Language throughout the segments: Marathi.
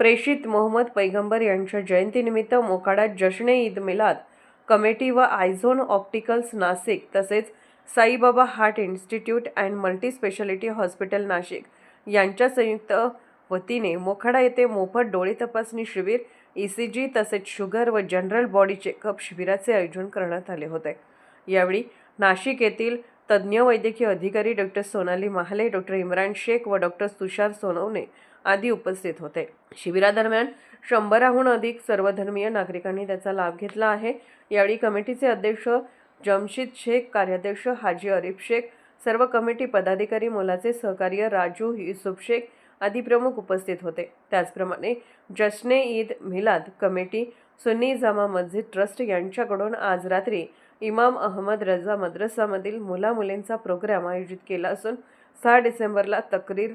प्रेषित मोहम्मद पैगंबर यांच्या जयंतीनिमित्त मोखाड्यात जश्ने ईद मिलाद कमिटी व आयझोन ऑप्टिकल्स नाशिक तसेच Saibaba heart institute and multi speciality hospital Nashik यांच्या संयुक्त वतीने मोखाडा येथे मोफत डोळे तपासणी शिबिर ई सी जी तसेच शुगर व जनरल बॉडी चेकअप शिबिराचे आयोजन करण्यात आले होते. यावेळी नाशिक येथील तज्ज्ञ वैद्यकीय अधिकारी डॉक्टर सोनाली महाले डॉक्टर इम्रान शेख व डॉक्टर तुषार सोनवणे आदी उपस्थित होते. शिबिरादरम्यान शंभराहून अधिक सर्वधर्मीय नागरिकांनी त्याचा लाभ घेतला आहे. यावेळी कमिटीचे अध्यक्ष जमशीद शेख कार्याध्यक्ष हाजी अरिफ शेख सर्व कमिटी पदाधिकारी मोलाचे सहकार्य राजू युसुफ शेख आदी प्रमुख उपस्थित होते. त्याचप्रमाणे जश्ने ईद मिलाद कमिटी सुन्नी जामा मस्जिद ट्रस्ट यांच्याकडून आज रात्री इमाम अहमद रजा मद्रसामधील मुलामुलींचा प्रोग्राम आयोजित केला असून सहा डिसेंबरला तक्रीर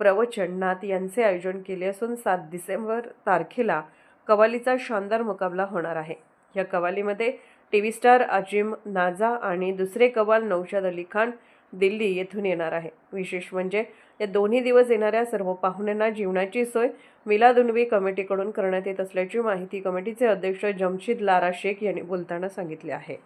प्रवचन नाथ यांचे आयोजन केले असून सात डिसेंबर तारखेला कवालीचा शानदार मुकाबला होणार आहे. या कवालीमध्ये T V star Azim Naja आणि दुसरे कवाल नौशाद अली खान दिल्ली येथून येणार आहे. विशेष म्हणजे या दोन्ही दिवस येणाऱ्या सर्व पाहुण्यांना जीवनाची सोय मिलादुन्वी कमिटीकडून करण्यात येत असल्याची माहिती कमिटीचे अध्यक्ष जमशीद लारा शेख यांनी बोलताना सांगितले आहे.